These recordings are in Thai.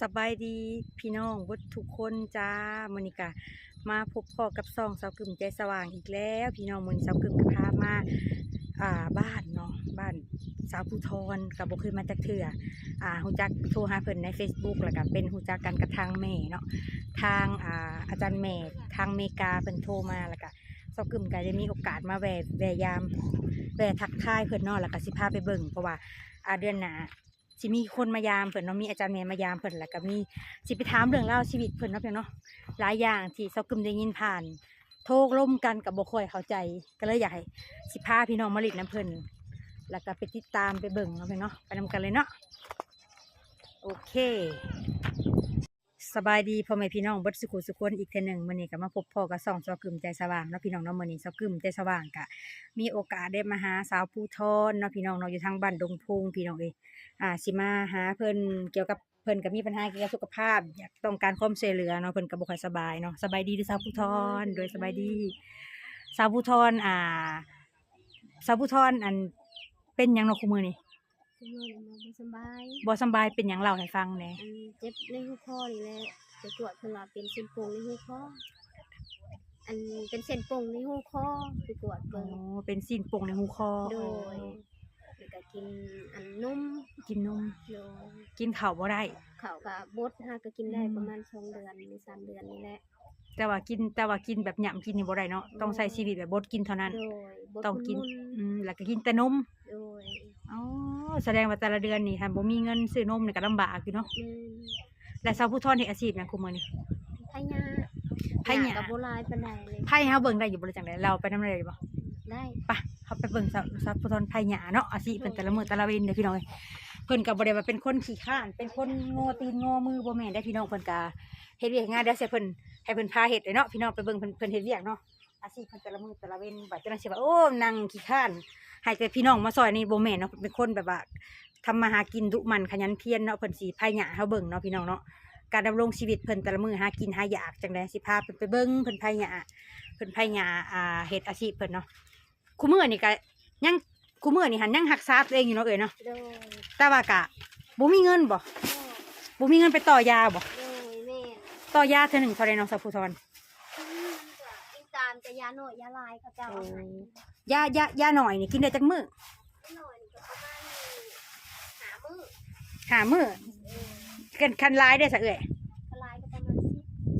สบายดีพี่น้องบดทุกคนจ้ามอนิกะมาพบพ่อกับซองสาวกึ่มใจสว่างอีกแล้ว พี่น้องมอนี้สาวกึ่มก็พามาอ่าบ้านเนาะบ้านสาวผู้ทอนกับบเคยมาจากเถื่ออ่าฮูจักโทรหาเพิ่นใน Facebook แล้วก็เป็นฮูจักกันกับทางแม่เนาะทางอ่าอาจารย์แม่ทางอเมริกาเพิ่นโทรมาแล้วก็สาวกึ่มก็ได้มีโอกาสมาแวะแวะยามแวะทักทายเพิ่นเนาะแล้วก็สิพาไปเบิ่งเพราะว่าอ่าเดือนหน้า สิมีคนมายามเพิ่นเนาะมีอาจารย์เมย์มายามเพิ่นแล้วก็มีสิไปถามเรื่องเล่าวชีวิตเพิ่นเนาะเพิ่นเนาะหลายอย่างที่เซากึมได้ยินผ่าน โทรล่มกันกับบ่ค่อยเข้าใจ ก็เลยอยากให้สิพาพี่น้องมาลิดน้ำเพิ่นแล้วก็ไปติดตามไปเบิ่งเนาะเพิ่นเนาะไปนำกันเลยเนาะโอเค สบายดีพ่อแม่พี่น้องเบิดสุขุสุขคนอีกเทอหนึ่งมื้อนี้ก็มาพบพ่อกับสองซอกึมใจสว่างเนาะพี่น้องเนาะมื้อนี้ซอกึมใจสว่างก็มีโอกาสได้มาหาสาวผู้ทอนเนาะพี่น้องเนาะอยู่ทางบ้านดงพุงพี่น้องเอ้ยอ่าสิมาหาเพิ่นเกี่ยวกับเพิ่นก็มีปัญหาเกี่ยวกับสุขภาพ อยากต้องการความช่วยเหลือเนาะเพิ่นก็บ่ค่อยสบายเนาะสบายดีด้อสาวผู้ทอนโดยสบายดีสาวผู้ทอนอ่า สาวผู้ทอนอันเป็นยังเนาะคุมื้อนี้ สมองมาบ่สำบายบ่สำบายเป็นหยังเล่าให้ฟังแหน่อันเจ็บในหูคอนี่แหละไปตรวจเพิ่นว่าเป็นเส้นโป่งในหูคออันเป็นเส้นโป่งในหูคอไปตรวจอ๋อเบิ่งเป็นสิ่นโป่งในหูคอโดยแล้วก็กินอันนมกินนมโดยกินข้าวบ่ได้ ข้าวก็บดหาก็กินได้อืม ประมาณสองเดือนหรือสามเดือนนี่แหละ แต่ว่ากินแต่ว่ากินแบบหย่ำกินนี่บ่ได้เนาะต้องใช้ชีวิตแบบบดกินเท่านั้น โดยบดต้องกิน มุนอืมแล้วก็กินแต่นม โดย อ๋อแสดงว่าแต่ละเดือนนี่ท่านบ่มีเงินซื้อนมนี่ก็ลำบากอยู่เนาะแม่นและสาวผู้ทอนเฮ็ดอาชีพหยังคุมื้อนี้ พญาพญา กับโบราณปานใดเลยไพ่เฮาเบิ่งได้อยู่บ่ได้จังไดเราไปนำได้บ่ได้ไปเฮาไปเบิ่งสาวสาวผู้ทอนไพ่หยาเนาะอาชีพเพิ่นแต่ละมื้อแต่ละเว้นเด้อพี่น้องเอ้ยเพิ่นก็บ่ได้ว่าเป็นคนขี้ข้าน เป็นคนโง่ตีนโง่มือบ่แม่นได้อพี่น้องเพิ่นก็เฮ็ดเวียกงานเดี๋ยวสิเพิ่นให้เพิ่นพาเฮ็ดเลยเนาะพี่น้องไปเบิ่งเพิ่นเพิ่นเฮ็ดเวียกเนาะอาชีพเพิ่นแต่ละมื้อแต่ละเว้นบัดจังได๋สิว่าโอ้นั่งขี้ข้าน ให้แต่พี่น้องมาซอยนี่บ่แม่นเนาะเป็นคนแบบว่าทำมาหากินดุมันขยันเพียรเนาะเพิ่นสิไพ่หยาเฮาเบิ่งเนาะพี่น้องเนาะการดำรงชีวิตเพิ่นแต่ละมือหากินหาอยากจังไดสิพาเพิ่นไปเบิ่งเพิ่นไผหยาเพิ่นไผหยาอ่าเฮ็ดอาชีพเพิ่นเนาะคู่มื้อนี่ก็ยังคู่มื้อนี่หันยังรักษาตัวเองอยู่เนาะเอ้ยเนาะโดยแต่ว่ากะบ่มีเงินบ่บ่มีเงินไปต่อยาบ่โดยแม่นต่อยาเทื่อหนึงเท่าใดเนาะสัพพุทรกินตามจะ ยาหน่อยยาลายเขาเจ้าเอาให้ยายายาหน่อยนี่กินได้จักมื้อหน่อยนี่ก็ประมาณหามือหามื้อเออกันคันหลายได้อซะเอ้ยทลายก็ประมาณ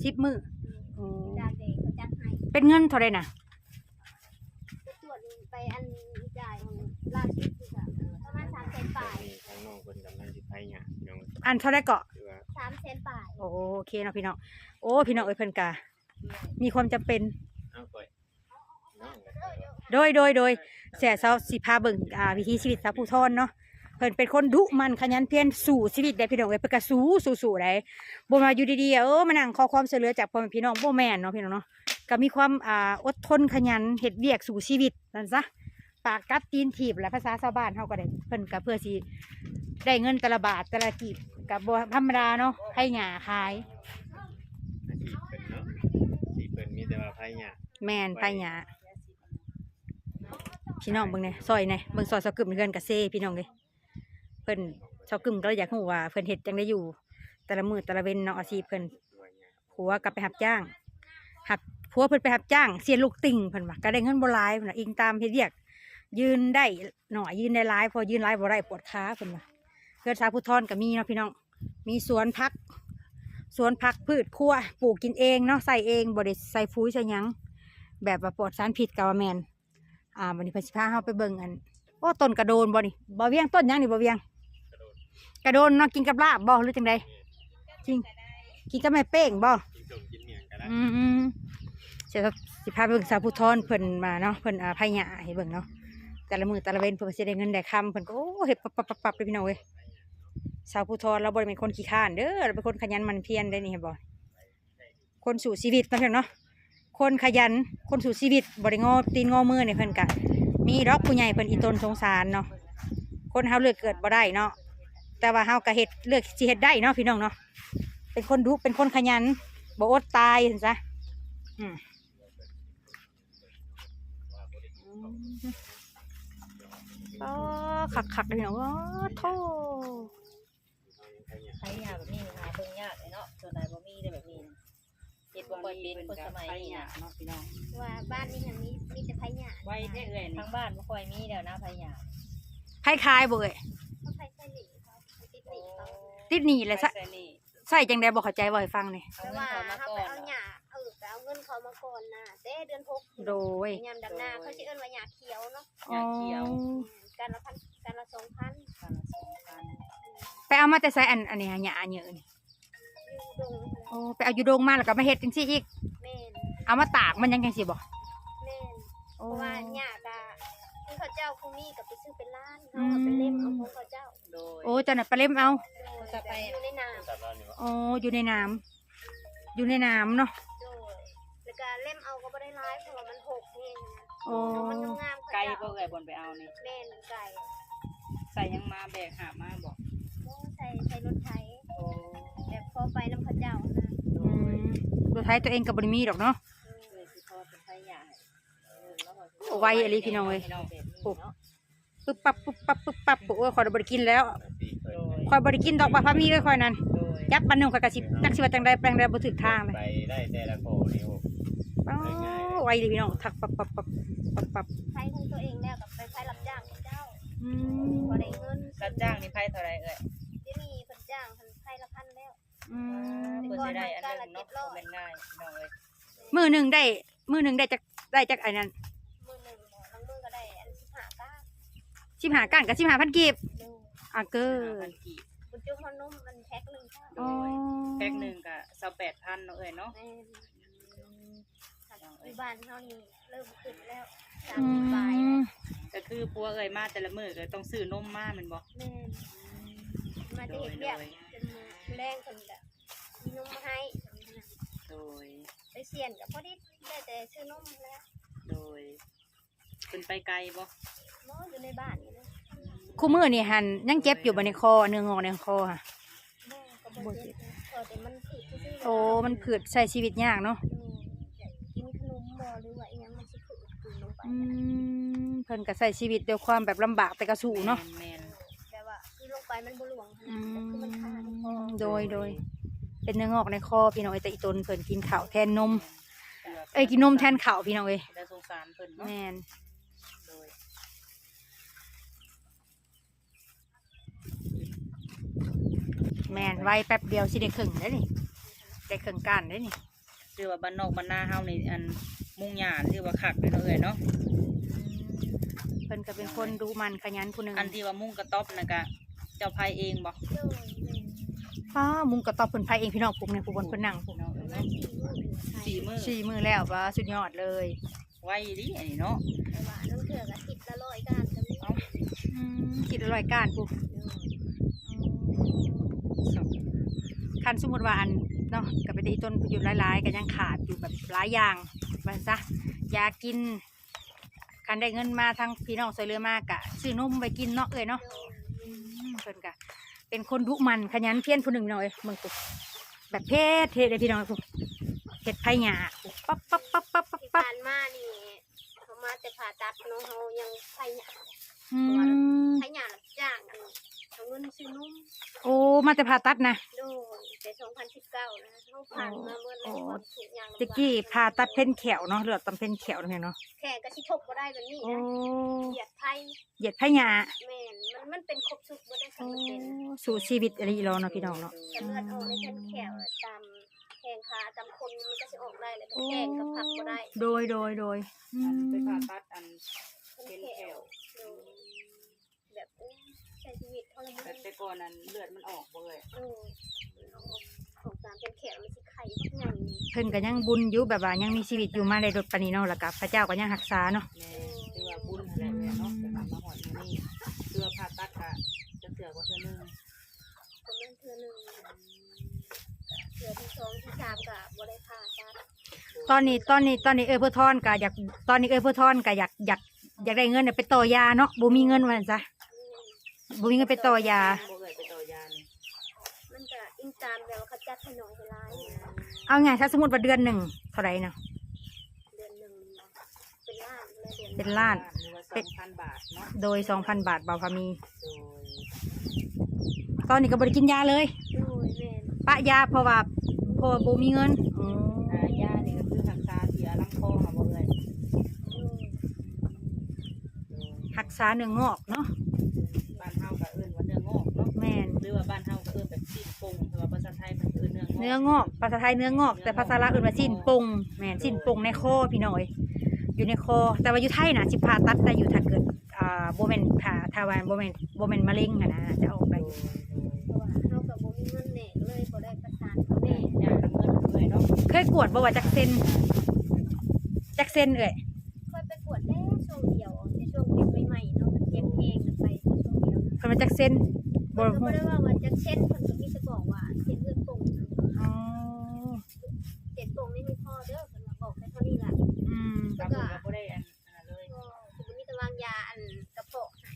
สิบ10มื้อเออดาเด็กเขาจัดให้เป็นเงินเท่าใดน่ะไปตรวจไปอันจ่ายของล่าสุดคือแบบประมาณสามแสนปลายทางน้องคนกำลังสิไปหยาพี่น้องอันเท่าใดเกาะคือว่าสามแสนปลายโอเคเนาะพี่น้องโอ้พี่น้องเอ้ยเพิ่นกะมีความจำเป็น เอาก่อยน้องก็ โดยโดยโดยเสียเซาสิพาเบิ่งอ่าวิถีชีวิตสาวผู้ทอนเนาะเพิ่นเป็นคนดุมันขยันเพียรสู่ชีวิตได้พี่น้องเอ้ยเพิ่นก็สู้สู้สู้ได้บ่มาอยู่ดีๆเออมานั่งขอความช่วยเหลือจากพ่อแม่พี่น้องบ่แม่นเนาะพี่น้องเนาะก็มีความอ่าอดทนขยันเฮ็ดเวียกสู่ชีวิตนั่นซะปากกัดตีนถีบและภาษาชาวบ้านเฮาก็ได้เพิ่นก็เพื่อสิได้เงินแต่ละบาทแต่ละกีบก็บ่ธรรมดาเนาะให้หญ้าขายอาชีพเพิ่นเนาะสิเพิ่นมีแต่ว่าไปหยาแม่นไปหญ้า พี่น้องเบิ่งเนี่ยซอยเนี่ยเบิ่งซอยสกึมเฮือนกะเซพี่น้องเอ้ยเพิ่นชาวกึ่มก็เลยอยากรู้ว่าเพิ่นเฮ็ดจังได้อยู่ แต่ละมือแต่ละเว้นเนาะอาชีพเพิ่นหัวกลับไปรับจ้างหับผัวเพิ่นไปรับจ้างเสียลูกติ่งเพิ่นว่าก็ได้เงินบ่หลายเพิ่นว่าอิงตามเฮ็ดเวียก ยืนได้หน่อยยืนได้หลาย พอยืนหลายบ่ได้ปวดขาเพิ่นว่าเพื่อนสาวผู้ทอนก็มีเนาะพี่น้อง มีสวนผัก สวนผักพืชครัวปลูกกินเองเนาะใส่เองบ่ได้ใส่ปุ๋ยใส่หยังแบบว่าปลอดสารพิษก็ว่าแมน อ่าวันนี้เพิ่นสิพาเฮาไปเบิ่งอันโอ้ต้นกระโดนบ่นี่บ่เวียงต้นหยังนี่บ่เวียง กระโดนเนาะกินกับลาบบ่หรือจังใดจริงกินกับแม่เป้งบ่กินส้มกินเมียงก็ได้อืมอืมเสร็จแล้วสิพาไปเบิ่งสาวผู้ทอนเพิ่นมาเนาะเพิ่นอาพายะให้เบิ่งเนาะแต่ละมือแต่ละเว้นเพิ่นก็สิได้เงินได้คำเพิ่นก็โอ้เฮ็ดปับปับปับปับเลยพี่น้องเว้ยสาวผู้ทอนเราบ่ได้เป็นคนขี้ข้านเด้อเราเป็นคนขยันหมันเพียรได้อนี่เห็นบ่คนสู่ชีวิตเนาะเพิ่นเนาะ คนขยันคนสู่ชีวิตบ่ได้งอตีนงอมือนี่เพิ่นก็มีดอกผู้ใหญ่เพิ่นอีตนสงสารเนาะคนเฮาเลือกเกิดบ่ได้เนาะแต่ว่าเฮาก็เฮ็ดเลือกสิเฮ็ดได้เนาะพี่น้องเนาะเป็นคนดุเป็นคนขยันบ่อดตายเห็นซะอืมอ๋อคักคักเลยเนาะโอ้โธ่ไปหยาใช้ยาแบบนี้นะส่วนใดบ่มีได้แบบนี้ ดบ่ค่อยเป็นคนสมัยนี้นะเนาะพี่น้องว่าบ้านนี้ยังมีมีแต่ไผหยาไว้ได้เอื่อยนี่ทางบ้านบ่ค่อยมีแล้วนะพะยาคล้ายๆบ่เอ้ยเขาไผใส่หนีเขาติดหนีเขาติดหนี้แหละไว้ซะใส่นี่ใส่จังได๋บ่เข้าใจบ่ให้ฟังนี่เอาแต่เงินว่าเขามาเขาก่อไปนเอาหยาเออไปเอาเงินเขามาก่อนนะเต้เดือนหกโดยยามดำนาเขาสิเอิ้นว่าหยาเขียวเนาะหยาเขียวอ๋อการละพันการละสองพันพันละสองพันไปเอามาแต่ใส่อันอันนี้หะหยาเยอะนี่อยู่ดง โอ้ไปเอาอยู่โรงมาแล้วก็มาเฮ็ดจังซี่อีก แม่นเอามาตากมันยังจังซี่บ่แม่นโอ้เพราะว่าหยากะที่เขาเจ้าผู้มีกับไปซื้อเป็นล้านเขาก็ไปเล่มเอาของเขาเจ้าโดย โอ้เจ้าน่ะไปเล่มเอาจะไป อยู่ในน้จับเรานี่ว่าโอ้อยู่ในน้ำอยู่ในน้ำเนาะำโดยแล้วก็เล่มเอาก็ไม่ได้ร้ายเพราะว่ามันหกเองนะโอ้ มันงามๆไก่เขาบ่เจ้าเอื่อยบนไปเอานี่แม่นไก่ใส่ยังมาแบกหามา ตัวท้ายตัวเองก็บ่ได้มีดอกเนาะเอื่อยสิพอเป็นไผหยาให้เออแล้วก็สิโอ้ไวอะลิพี่น้องเอ้ยพี่น้องแบบนี้โอ้เนาะปึ๊บปั๊บปึ๊บปั๊บปึ๊บปั๊บโอ้ยคอยบ่ได้กินแล้วปีเพิ่นโดยคอยบ่ได้กินดอกบะพามีเอ้ยคอยนั่นโดยยับบันนึงข้อยก็สิจักสิว่าจังไดแปลงใดบ่ถึกทางเลยไปได้แต่ละโคนี่โอ้อ้าวไวเลยพี่น้องทักปั๊บปั๊บปั๊บปั๊บปั๊บไถของตัวเองแล้วกับไปไถรับจ้างของเจ้าอืมพอได้เงินรับจ้างนี่ไผเท่าไหร่เอ่ยเดี๋ยวนี้เพิ่นจ้างเพิ่นไถละพันแล้วอืม เพิ่นสิได้อันหนึงเนาะบ่แม่นง่ายพี่น้องเอ้ยมื้อหนึงได้ มื้อหนึงได้จักได้จักไอ้นั่นมือหนึ่งหมอบางมือก็ได้อันสิบห้าก้า15ก้านกับ15,000กีบดูอะเกิน5,000กีบบุญจุ่มขนมมันแพ็คหนึ่งค่ะโดยแพ็คหนึงก็28,000เนาะเอ้ยเนาะ แม่นที่บ้านเขานี่เริ่มขึ้นแล้วสามอืสิบปลายแล้วมก็คือปัวเอ้ยมาแต่ละมื้อก็ต้องซื้อนมมาแม่นบ่แม่นมาจะเห็นเรียกจนมือแรงคนแบบมี นมมาให้โดย ไปเสียนกับพอดีได้แต่ซื้อนมแล้วโดยเป็นไปไกลบ่หมออยู่ในบ้านนี่นะคู่มื้อนี่หันยังเจ็บอยู่บ่ในคอเนื้องอกในคอค่ะหมอก็บ่เจ็บนะเออแต่มันผิดซื่อๆโอ้มันผืดใช้ชีวิตยากเนาะดูแบบกินขนมบ่หรือว่าอีหยังมันสิขึ้นขึ้นลงไปอืมเพิ่นก็ใช้ชีวิตด้วยความแบบลำบากแต่ก็สู้เนาะแม่นแบบว่าคือลงไปมันบ่หลวงขอืนาดนั้นคือมันขาดคอมโดยโดย เป็นเนื้องอกในคอพี่น้องเอ้ยแต่อีตนเพิ่นกินข้าวแทนนมเอ้ยกินนมแทนข้าวพี่น้องเอ้ยได้สงสารเพิ่นเนาะแม่นโดยแม่นไว้แป๊บเดียวสิได้ครึ่งได้นี่ได้ครึ่งก้านได้นี่คือว่าบ้านนอกบ้านนาเฮานี่อันมุ่งหญ้าหรือว่าคักเลยเนาะเอ้ยเนาะ เพิ่นก็เป็นคนดูมันขยันผู้หนึงอันที่ว่ามุ่งกระต๊อบน่ะก็เจ้าภายเองบ่โดย แม่นฟ้ามุงกระตอบเพิ่นไผเองพี่น้องปุ๊บเนี่ยผู้บนเพิ่นนั่งปุ๊บเนาะประมาณสี่มื้อขายสี่มื้อสี่มือแล้วว่าสุดยอดเลยไว้ดิอันนี้เนาะแต่ว่าน้องเถื่อก็ติดละร้อยก้านก็มีเอ้าอืมคิดอร่อยก้านปุ๊บคันสมมุติว่าอันเนาะก็ไปได้อีต้นอยู่หลายๆก็ยังขาดอยู่แบบหลายอย่างว่าซะยากินคันได้เงินมาทางพี่น้องซอยเรือมากกะซื้อนมไปกินเนาะเอ้ยเนาะอืมเพิ่นกะ เป็นคนดุมันขยันเพียรผู้หนึ่งหน่อยเมืองปุ๊บแบบเพศเทศเลยพี่น้องปุ๊บเห็ดไผ่หยาปุ๊บปั๊บปั๊บปั๊บปั๊บปั๊บที่ปั๊บผ่านมานี่เขามาแต่ผ่าตัดน้องเฮายังไผหยาอืม ไผหยารับจ้างอัน เอาเงินซื้อนมโอ้มาแต่ผ่าตัดนะ โดยแต่2019นะเขาผ่านมาเมื่อโอ้แล้วทุกอย่างลำบาตะกี้ผ่าตัดเพ่นแขวเนาะเลือดตำเพ่นแขวเนี่ยเนาะแค่ก็สิทบบ่ได้แบบนี้โอ้นะเหยียดไผเหยียดไผ่หยาแม่นมันมันเป็นครบสุดบ่ได้โอ้สำเป็นสู่ชีวิตอะไรอีหลอเนาะพี่น้องเนาะแต่เลือดออกในแขนแขวตามแข้งขาตามคนมันก็สิออกได้เลยเป็นแข้งกับผักบ่ได้โดยโดยโดยอือันมไปผ่าตัดอันเป็เป็นนแขแก้ววโดยแบบโอ้ย ใช้ชีวิตทรมานแต่แต่ก่อนนั้นเลือดมันออกบ่เอ้ยโอ้ยของตามเป็นแขวมันสิไข่ทุกอย่างนี่เพิ่นก็ยังบุญอยู่แบบว่ายังมีชีวิตอยู่มาได้รถปานนี้เนาะแล้วก็พระเจ้าก็ยังรักษาเนาะ แม่คือว่าบุญอะไรแม่เนาะแต่มามาหอดมื้อนี้เพื่อผ่าตัดก็จะเสือกว่าเทื่อนึงประมาณเทื่อหนึงเทื่อที่สองที่สามก็บ่ได้ผ่าตัดตอนนี้ตอนนี้ตอนนี้เออเพื่อทอนก็อยากตอนนี้เออเพื่อทอนก็อยากอยากอยากได้เงินน่ะไปต่อยาเนาะบ่มีเงินว่าซั่นซะ บ่มีเงินไปต่อยา บ่เอ้ยไปต่อยานี่มันก็อิงตามแบบว่าเขาจัดให้น้อยให้หลายนะเอาไงถ้าสมมติว่าเดือนหนึ่งเท่าไหรเนาะ เดือนหนึงเป็นล้านเลยเดือนหเป็นึ่งนล้าน หรือว่า2,000บาทเนาะโดยสองพันบาทบาพามี โดยตอนนี้ก็บริกินยาเลยโอ้ยแม่นปะยาเพราะว่าเพราะว่าบ่มีเงินอ๋ออ่ายานี่ก็คือรักษาที่อาลำคอค่ะบ่เอ่ยรักษาเนื้องอกเนาะ รือว่าบ้านเฮาก็เอิ้นแบบสิ้นปงแต่ว่าภาษาไทยมันเอิ้นเนื้องอกเนื้องอกภาษาไทยเนื้องอก แต่ภาษาลาวเอื่นว่าสิ้นปงแม่นสิ้นปงในคอพี่น้อย อยู่ในคอ แต่ว่าอยู่ไทยน่ะสิผ่าตัดได้อยู่ถ้าเกิดอ่าบ่แม่นผ่าทาวานบ่แม่นบ่แม่นมะเร็งอะนะจะออกได้อยู่เพราะว่าเฮากับบ่มีเงินแหน่เลยบ่ได้ประสานเขาแหน่ยากนำเงินด้วยเนาะเคยกวดบ่ว่าจักเซนจักเซนเอ้ยค่อยไปกวดแล้วช่วงเดียวในช่วงเป็นใหม่ๆเนาะมันเจ็บเองกันไปช่วงเดียวนะเพิ่นว่าจักเซน บ่เพิ่นก็ฮู้บ่ได้ว่าว่าจะเช่นเพิ่นก็มีแต่บอกว่าเส้นเลือดปงอ๋อเส้นปงนี่มีพ่อเด้อเพิ่นว่าบอกแค่เท่านี้ล่ะอืมตามเพิ่นก็บ่ได้อันอันนั้นเลยก็คือมีแต่วางยาอันกระโปะให้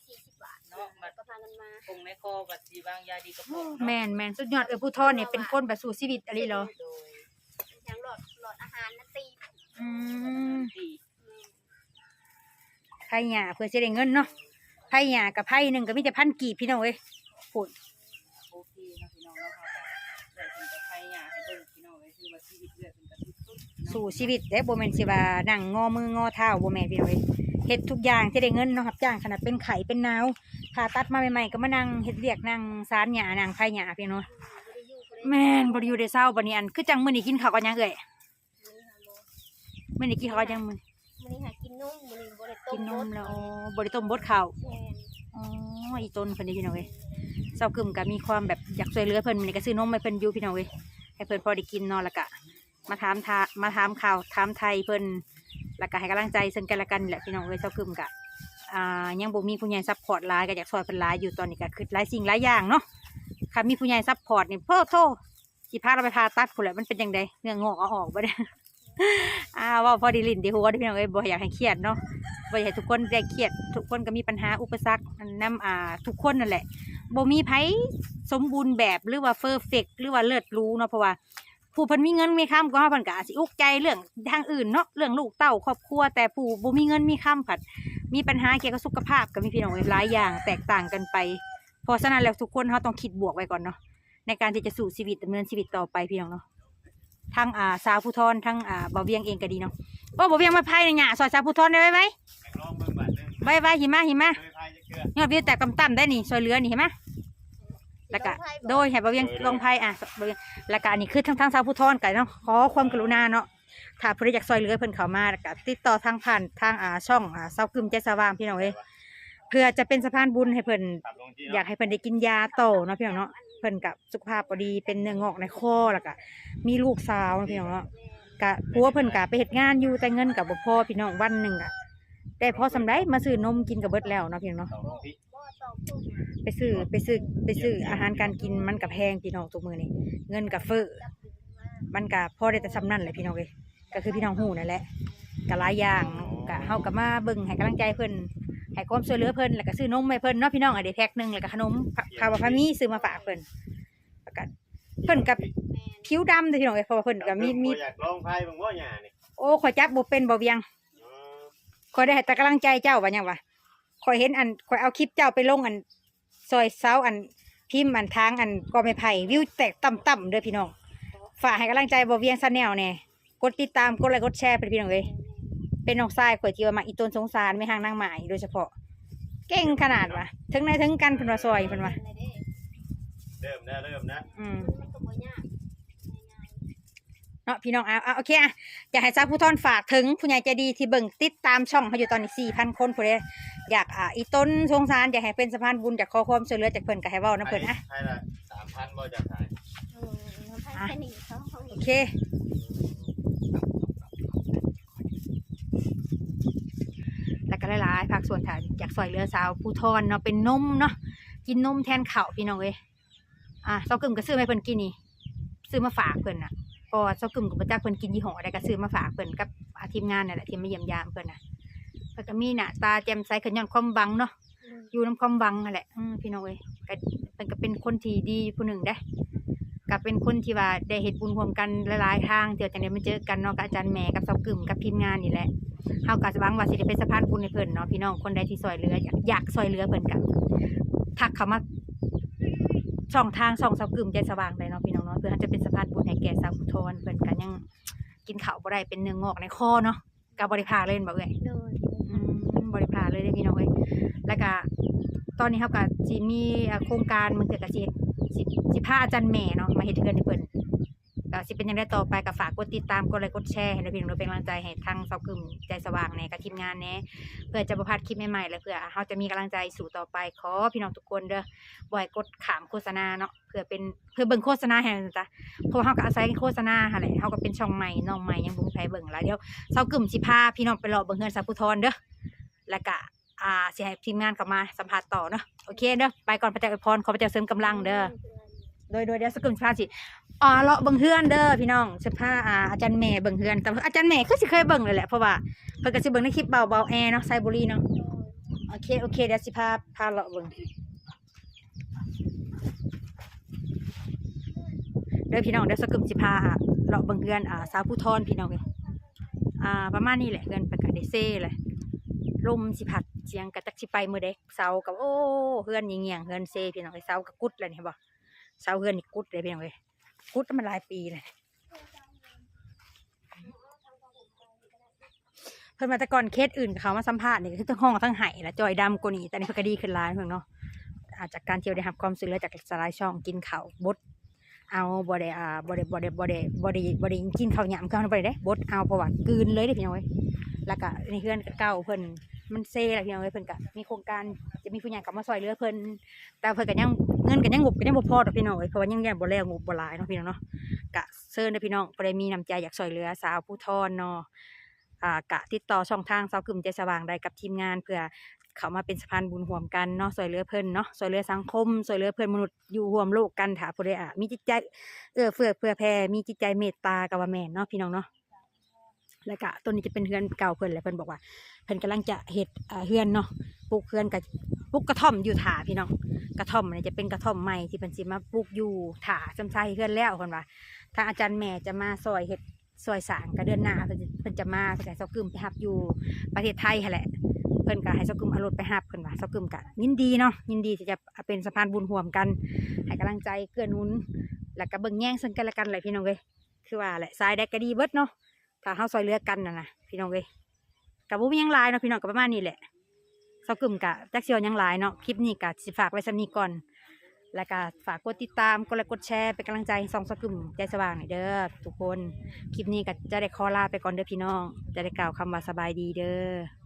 140บาทเนาะบัดก็พากันมาปงในคอบัดสิวางยาดีกระเพาะเนาะแม่นแม่นสุดยอดเอ้ยผู้ทอนนี่เป็นคนแบบสู้ชีวิตอะไรเหรอโดยทางหลอดหลอดอาหารนะตีอืมดีไผ่หญ้าเพื่อสิได้เงินเนาะ ไผ่หญ้ากับไผ่หนึงก็มีแต่พันกีบพี่น้องเอ้ยพูดโอเคเนาะพี่น้องเนาะเฮาก็ได้เพิ่นก็พยายามให้เบิ่งพี่น้องไว้คือว่าชีวิตเอื้อยเพิ่นก็สุดๆเนาะสู่ชีวิตได้บ่แม่นสิว่านั่งงอมืองอเท้าบ่แม่นพี่น้องเอ้ยเฮ็ดทุกอย่างที่ได้เงินเนาะครับจ้างขนาดเป็นไข้เป็นหนาวผ่าตัดมาใหม่ๆก็มานั่งเฮ็ดเวียกนั่งสารหญ้านั่งไผ่หญ้าพี่น้องบ่ได้อยู่บ่ได้แม่นบ่ได้อยู่ได้เศร้าบัดนี้อันคือจังมื้อนี้กินข้าวกันยังเอ้ยมื้อนี้หาบ่มื้อนี้กินข้าวกันยังมื้อมื้อนี้หากินนมมื้อนี้บ่ได้ต้มกินนมรสแล้วอ๋อบ่ได้ต้มบดข้าวแม่นอ๋ อีต้นเพิ่นนี่พี่น้องเอ้ยเศร้ากึ่มก็มีความแบบอยากช่วยเหลือเพิ่นมื้อนี้ก็ซื้อนมให้เพิ่นอยู่พี่น้องเอ้ยให้เพิ่นพอได้กินนาะแล้วก็มาถามทามาถามข่าวถามไทยเพิ่นล้วก็ให้กำลังใจซึ่งกันและกันแหละพี่น้องเอ้ยเศร้ากึ่มก็อ่ายังบ่มีผู้ใหญ่ซัพพอร์ตหลายก็อยากช่วยเพิ่นหลายอยู่ตอนนี้ก็คือหลายสิ่งหลายอย่างเนาะค่ะมีผู้ใหญ่ซัพพอร์ตนี่เพ้อโทสิพาเราไปผ่าตัดพุ่นแหละมันเป็นจังไดเนื้องอกเอาออกบ่ได้อ่าว่าพอดีลิ้นดีหัวพี่น้องเอ้ยบ่อยากให้เครียดเนาะ บ่อยาให้ทุกคนได้เครียด ทุกคนก็มีปัญหาอุปสรรคนํอ่าทุกคนนั่นแหละบ่มีไผสมบูรณ์แบบหรือว่าเฟอร์เฟกหรือว่าเลิศรู้เนาะเพราะว่าผู้เพิ่นมีเงินมีคำก็เฮาพิ่นก็อาจสิอุกใจเรื่องทางอื่นเนาะเรื่องลูกเต้าครอบครัว แต่ผู้บ่มีเงินมีคำผัด มีปัญหาเกี่ยวกับสุขภาพก็มีพี่น้องหลายอย่างแตกต่างกันไป เพราะฉะนั้นแล้วทุกคนเฮาต้องคิดบวกไว้ก่อนเนาะในการที่จะสู่ชีวิตดำเนินชีวิตต่อไปพี่น้องเนาะทั้งอ่าสาวผู้ทอนทั้งอ่าบ่าวเวียงเองก็ดีเนาะ ว่าบ่าวเวียงมาไพ่ในหญ้าซอยสาวผู้ทอนได้ไหมไหมอยากลองเบิ่งบาดหนึงไว้ไว้หิมะหิมะเคยพายจักเทื่อยอดวิวแต่กำต่ำได้นี่ซอยเรือนี่เห็นไหมแล้วก็โดยให้บ่เวียงลงไพ่อะบ่เวียงแล้วก็อันนี้คือทั้งทั้งสาวผู้ทอนกันเนาะขอความกรุณาเนาะถ้าผู้ใดอยากซอยเรือเพิ่นเข้ามาแล้วก็ติดต่อทางผ่านทางอ่าช่องอ่าเซากึมใจสว่างพี่น้องเอ้ยเพื่อจะเป็นสะพานบุญให้เพิ่น ปรับลงที่อยากให้เพิ่นได้กินยาโตเนาะพี่น้องเนาะเพิ่นกับสุขภาพบ่ดีเป็นเนื้องอกในคอแล้วก็มีลูกสาวเนาะพี่น้องเนาะ กะผัวเพิ่นกะไปเฮ็ดงานอยู่แต่เงินกับบ่พอพี่น้องวันหนึ่งอะแต่พอสำไรมาซื้อนมกินกับเบิดแล้วเนาะพี่น้องเนาะ ไปซื้อไปซื้อไปซื้ออาหารการกินมันกับแพงพี่น้องทุกมือนี้เงินกับเฟ้อจับดึงมามันก็พอได้แต่ซ้ำนั่นแหละพี่น้องเอ้ยก็คือพี่น้องฮู้นั่นแหละก็หลายอย่างก็เฮาก็มาเบิ่งให้กำลังใจเพิ่นให้ความช่วยเหลือเพิ่นแล้วก็ซื้อนมให้เพิ่นเนาะพี่น้องอันเดียแพ็คหนึงแล้วก็ขนมข้าวพามีซื้อมาฝากเพิ่นแล้วก็เพิ่นกับ แม่นผิวดำเด้อพี่น้องเอ้ยเพราะว่าเพิ่นก็มีมีบ่อยากลองพายเบิ่งบ่หญ้านี่โอ้ข่อยจับบ่เป็นบ่เวียงอ๋อข่อยได้ให้แต่กำลังใจเจ้าว่าหยังวะข่อยเห็นอันข่อยเอาคลิปเจ้าไปลงอัน ซอยเสาอันพิมพ์อันทางอันกอไม้ไผ่วิวแตกต่ำๆเด้อพี่น้องฝากให้กำลังใจบ่เวียงซะแนวแน่กดติดตามกดไลค์กดแชร์เพิ่นพี่น้องเอ้ยเป็นน้องชายข่อยที่ว่ามาอีตนสงสารไม่ห่างนางหมายโดยเฉพาะ เก่งขนาดว่ะถึงไหนถึงกันเพิ่นว่าซอยเพิ่นว่าแม่นเลยเด้เริ่มนะเริ่มนะ อืม มันก็บ่ยากง่าย เนาะพี่น้องเอาเอาโอเคอะอยากให้ซาผู้ทอนฝากถึงผู้ใหญ่ใจดีที่เบิ่งติดตามช่องเขาอยู่ตอนนี้สี่พันคนผู้ใดอยากอ่าอีต้นสงสารอยากให้เป็นสะพานบุญอยากขอความช่วยเหลือจากเพิ่นก็ให้เว้านะเพิ่นอะพายละ3,000บ่จะขายๆเออมันให้แค่นี้เขาเขาโอเห็นเคแล้วก็หลายๆภาคส่วนถ้าอยากซอยเหลือสาวผู้ทอนเนาะเป็นนมเนาะกินนมแทนข้าวพี่น้องเอ้ยอะเซากึ่มก็ซื้อมาให้เพิ่นกินนี่ซื้อมาฝากเพิ่นน่ะ เพอเซากึ่มก็บ่จักเพิ่นกินยี่ห้อใดก็ซื้อมาฝากเพิ่นกับอ่าทีมงานนั่นแหละที่มาเยี่ยมยามเพิ่นน่ะเพิ่นก็มีหน้าตาแจ่มใสขึ้นย้อนความหวังเนาะอยู่น้ำความหวังนั่นแหละอืมพี่น้องเอ้ยก็เป็นก็เป็นคนที่ดีผู้หนึ่งได้ก็เป็นคนที่ว่าได้เฮ็ดบุญร่วมกันหลายๆทางเดี๋ยวจังได้มาเจอกันเนาะกับอาจารย์แหม่กับเสากึ่มกับทีมงานนี่แหละเฮาก็หวังว่าสิได้เป็นสะพานบุญให้เพิ่นเนาะพี่น้องคนใดที่ซอยเหลืออยากอยากซอยเหลือเพิ่นก็ทักเข้ามาช่องทางช่องเสากึ่มใจสว่างได้เนาะพี่น้องเนาะเพื่อพื่อจะเป็นสะพานบุญให้แก่สาวผู้ทอนเพิ่นก็ยังกินข้าวบ่ได้เป็นเนื้องอกในคอเนาะก็บ่ได้พาเลยแม่นบ่เอ้ยโดยอืมบริพาเลยเด้อพี่น้องเอ้ยแล้วก็ตอนนี้เขาก็สิมีอ่าโครงการมันเกิดกับสิสิสิพาอาจารย์แม่เนาะมาเฮ็ดเทือนให้เพิ่น ก็สิเป็นยังไงต่อไปก็ฝากกดติดตามกดไลค์กดแชร์ให้นะพี่น้องเด้อเป็นกำลังใจให้ทางเซากึมใจสว่างแน่กับทีมงานแหน่เพื่อจะบ่พลาดคลิปใหม่ๆและเพื่อเฮาจะมีกำลังใจสู่ต่อไปขอพี่น้องทุกคนเด้อบ่ให้กดขามโฆษณาเนาะเพื่อเป็นเพื่อเบิ่งโฆษณาให้นะจ๊ะเพราะว่าเฮาก็อาศัยโฆษณาหั่นแหละเฮาก็เป็นช่องใหม่น้องใหม่ยังบ่มีใครเบิ่งหลายเดี๋ยวเซากึ่มสิพาพี่น้องไปรอเบิ่งเฮือนสาวผู้ทอนเด้อแล้วก็อ่าเสิให้ทีมงานเข้ามาสัมภาษณ์ต่อเนาะโอเคเด้อไปก่อนพระเจ้าอวยพรขอพระเจ้าเสริมกำลังเด้อโดยโดยเดี๋ยวสกึ่มสิพาสิ อ่าเลาะเบิ่งเฮือนเด้อพี่น้องสิพาอ่าอาจารย์แม่เบิ่งเฮือนแต่อาจารย์แม่คือสิเคยเบิ่งเลยแหละเพราะว่าเพิ่นก็สิเบิ่งในคลิปเบาเบาแอร์เนาะไซบุรีเนาะโอเคโอเคเดี๋ยวสิพาพาเลาะเบิ่งเด้อพี่น้องเดี๋ยวสกึมสิพาเลาะเบิ่งเฮือนอ่าสาวผู้ทอนพี่น้องเอ้ยอ่าประมาณนี้แหละเฮือนไปกับเดเซ่เลยลมสิผัดเสียงกระจักสิไปมือเด็กเสากับโอ้เฮือนยิงเงียงเฮือนเซ่พี่น้องไอ้เสากับกุดเลยเห็นบ่เสาเฮือนนี่กุดเลยพี่น้องเอ้ย กุดมันหลายปีเลยเพิ่นมาแต่ก่อนเคสอื่นกับเขามาสัมภาษณ์นี่ก็คือทั้งห้องทั้งไห้และจอยดำกว่านี้แต่นี่เพิ่นก็ดีขึ้นหลายเพิ่นเนาะอาจจากการเที่ยวได้รับความสุขแล้วจากสลายช่องกินข้าวบดเอาบดอ่าบดบดบดบดบดกินข้าวหยำกันบ่ได้เด้บดเอาเพราะว่ากลืนเลยเด้พี่น้อยแล้วก็ในเฮือนก็เก่าเพิ่น มันเซ่แล้วพี่น้องเอ้ยเพิ่นก็มีโครงการจะมีผู้ใหญ่กลับมาซอยเหลือเพิ่นแต่เพิ่นก็ยังเงินก็ยังงบก็ยังบ่พอดอกพี่น้องเอ้ยเพราะว่ายังแย่บ่แล้วงบบ่หลายเนาะพี่น้องเนาะกะเชิญเด้อพี่น้องบ่ได้มีน้ำใจอยากซอยเหลือสาวผู้ทอนเนาะอ่ากะติดต่อช่องทางสาวกึ่มใจสว่างได้กับทีมงานเพื่อเขามาเป็นสะพานบุญห่วมกันเนาะซอยเหลือเพิ่นเนาะซอยเหลือสังคมซอยเหลือเพื่อนมนุษย์อยู่ร่วมโลกกันถ้าผู้ใดอะมีจิตใจเอื้อเฟื้อเพื่อแผ่มีจิตใจเมตตากับว่าแม่นเนาะพี่น้องเนาะ แล้วก็ตัวนี้จะเป็นเฮือนเก่าเพิ่นแหละเพิ่นบอกว่า เพิ่นกำลังจะเฮ็ดอ่าเฮือนเนาะปลูกเฮือนกับปลูกกระท่อมอยู่ถาพี่น้องกระท่อมเนี่ยจะเป็นกระท่อมใหม่ที่เพิ่นสิมาปลูกอยู่ถาจำใช้เฮือนแล้วเพิ่นว่าทางอาจารย์แม่จะมาซอยเฮ็ดซอยสางกระเดือนหน้าเพิ่นจะเพิ่นจะมาเพิ่นก็ให้เซากึมไปรับอยู่ประเทศไทยแหละเพิ่นก็ให้เซากึมอารถไปรับเพิ่นว่าเซากึมก็ยินดีเนาะยินดีที่จะเป็นสะพานบุญร่วมกันให้กำลังใจเกื้อหนุนแล้วก็เบิ่งแย่งซึ่งกันและกันเลยพี่น้องเอ้ยคือว่าแหละสายแดกก็ดีเบิดเนาะ ถ้าเฮาซอยเลือกกันนะนะพี่น้องเอ้ยกับบุ้มยังลายเนาะพี่น้องกับประมาณนี้แหละเซกึมกะจักสิเอาหยังลายเนาะคลิปนี้ก็สิฝากไว้สำนี้ก่อน แล้วก็ฝากกดติดตามกดไลค์กดแชร์เป็นกำลังใจให้สองเซกึมใจสว่างหน่อยเด้อทุกคน คลิปนี้กะจะได้ขอลาไปก่อนเด้อพี่น้อง จะได้กล่าวคำว่าสบายดีเด้อ